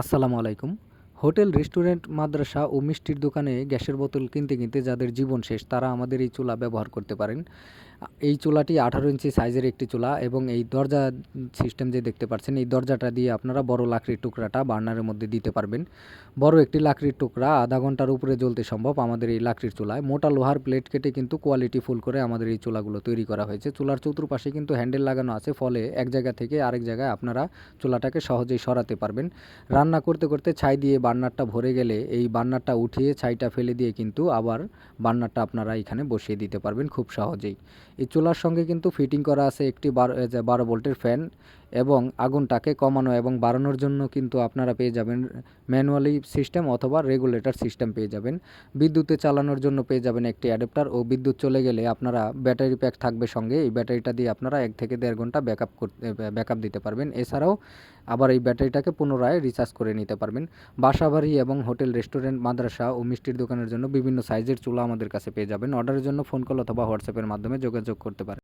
আসসালামু আলাইকুম। Hotel, restaurant, মাদ্রাসা ও মিষ্টির দোকানে গ্যাসের বোতল কিনতে কিনতে যাদের জীবন শেষ, তারা আমাদের এই চুলা ব্যবহার করতে পারেন। এই চুলাটি আঠারো ইঞ্চি সাইজের একটি চুলা এবং এই দরজা সিস্টেম যে দেখতে পাচ্ছেন, এই দরজাটা দিয়ে আপনারা বড় লাকড়ির টুকরাটা বার্নারের মধ্যে দিতে পারবেন। বড় একটি লাকড়ির টুকরা আধা ঘণ্টার উপরে জ্বলতে সম্ভব আমাদের এই লাকড়ির চুলায়। মোটা লোহার প্লেট কেটে কিন্তু কোয়ালিটি ফুল করে আমাদের এই চুলাগুলো তৈরি করা হয়েছে। চুলার চতুর্পাশে কিন্তু হ্যান্ডেল লাগানো আছে, ফলে এক জায়গা থেকে আরেক জায়গায় আপনারা চুলাটাকে সহজেই সরাতে পারবেন। রান্না করতে করতে ছাই দিয়ে বার্নারটা ভরে গেলে এই বার্নারটা উঠিয়ে ছাইটা ফেলে দিয়ে কিন্তু আবার বার্নারটা আপনারা এখানে বসিয়ে দিতে পারবেন খুব সহজেই। এই চুলার সঙ্গে কিন্তু ফিটিং করা আছে একটি বারো যে বারো ভোল্টের ফ্যান এবং আগুনটাকে কমানো এবং বাড়ানোর জন্য কিন্তু আপনারা পেয়ে যাবেন ম্যানুয়ালি সিস্টেম অথবা রেগুলেটর সিস্টেম পেয়ে যাবেন। বিদ্যুতে চালানোর জন্য পেয়ে যাবেন একটি অ্যাডাপ্টার ও বিদ্যুৎ চলে গেলে আপনারা ব্যাটারি প্যাক থাকবে সঙ্গে, এই ব্যাটারিটা দিয়ে আপনারা এক থেকে দেড় ঘণ্টা ব্যাকআপ করতে ব্যাকআপ দিতে পারবেন। এছাড়াও আবার এই ব্যাটারিটাকে পুনরায় রিচার্জ করে নিতে পারবেন। বাসাবাড়ি এবং হোটেল রেস্টুরেন্ট মাদ্রাসা ও মিষ্টির দোকানের জন্য বিভিন্ন সাইজের চুলা আমাদের কাছে পেয়ে যাবেন। অর্ডারের জন্য ফোন কল অথবা হোয়াটসঅ্যাপের মাধ্যমে যোগাযোগ করতে পারেন